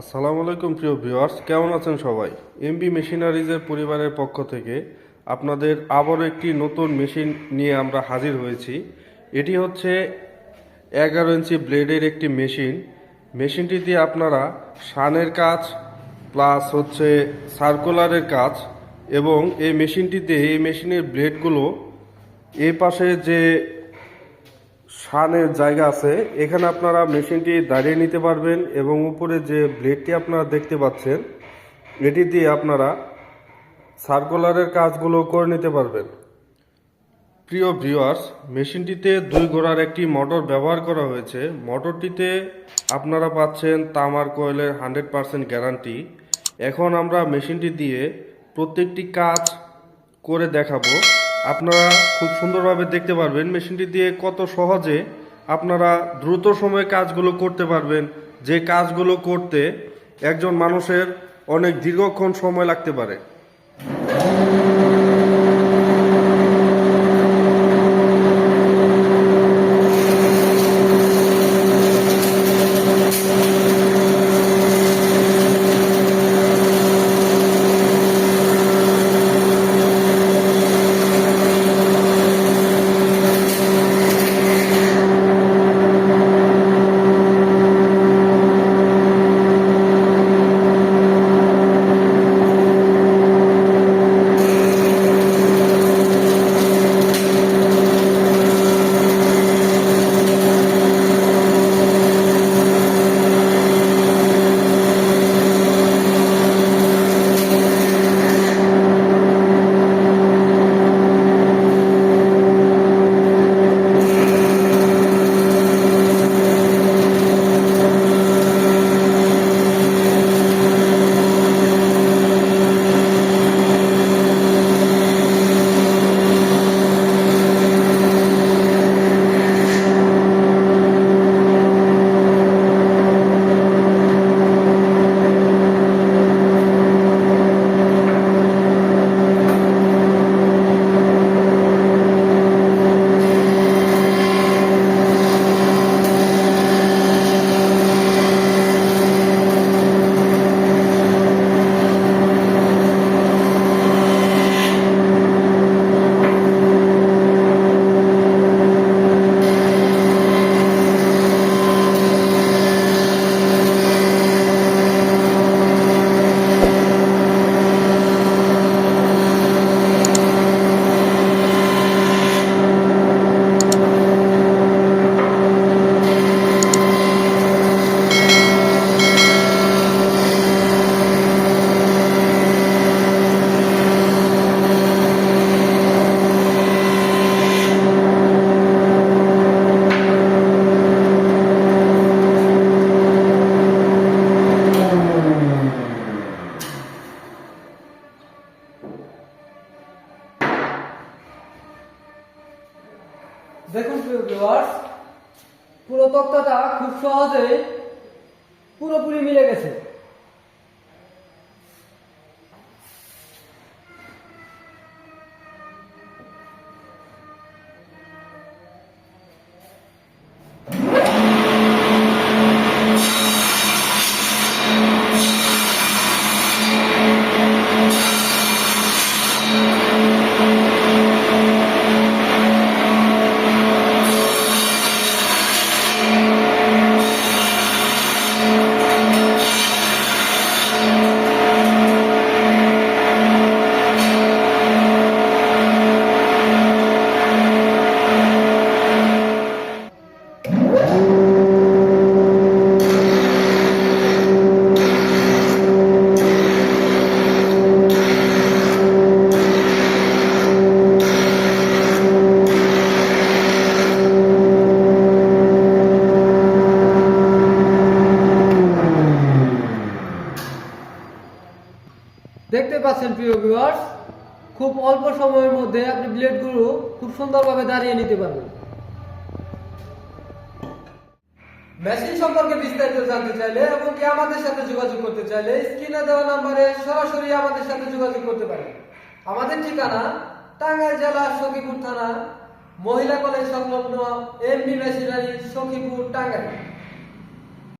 আসসালামু আলাইকুম, প্রিয় ভিউয়ার্স। কেমন আছেন সবাই? এমবি মেশিনারিজের পরিবারের পক্ষ থেকে আপনাদের আবারও একটি নতুন মেশিন নিয়ে আমরা হাজির হয়েছি। এটি হচ্ছে এগারো ইঞ্চি ব্লেডের একটি মেশিন। মেশিনটি দিয়ে আপনারা শানের কাজ, প্লাস হচ্ছে সার্কুলারের কাজ এবং এই মেশিনটিতে এই মেশিনের ব্লেডগুলো এই পাশে যে শানের জায়গা আছে। এখানে আপনারা মেশিনটি দাঁড়িয়ে নিতে পারবেন এবং উপরে যে ব্লেডটি আপনারা দেখতে পাচ্ছেন, এটি দিয়ে আপনারা সার্কুলারের কাজগুলো করে নিতে পারবেন। প্রিয় ভিউয়ার্স, মেশিনটিতে দুই ঘোড়ার একটি মোটর ব্যবহার করা হয়েছে। মোটরটিতে আপনারা পাচ্ছেন তামার কয়েলের হান্ড্রেড পারসেন্ট গ্যারান্টি। এখন আমরা মেশিনটি দিয়ে প্রত্যেকটি কাজ করে দেখাবো। আপনারা খুব সুন্দরভাবে দেখতে পারবেন মেশিনটি দিয়ে কত সহজে আপনারা দ্রুত সময়ে কাজগুলো করতে পারবেন। যে কাজগুলো করতে একজন মানুষের অনেক দীর্ঘক্ষণ সময় লাগতে পারে। ভিউয়ার্স পুরো তত্ত্বটা খুব সহজেই পুরোপুরি মিলে গেছে। দেখতে পাচ্ছেন প্রিয় ভিউয়ার্স খুব অল্প সময়ের মধ্যে আপনি ব্লেডগুলো খুব সুন্দরভাবে দাঁড়িয়ে নিতে পারবেন। মেশিন সম্পর্কে বিস্তারিত জানতে চাইলে এবং কি আমাদের সাথে যোগাযোগ করতে চাইলে স্ক্রিনে দেওয়া নাম্বারে সরাসরি আমাদের সাথে যোগাযোগ করতে পারেন। আমাদের ঠিকানা টাঙ্গাইল জেলা সখীপুর থানা, মহিলা কলেজ সংলগ্ন এমবি মেশিনারি সখীপুর, টাঙ্গাইল।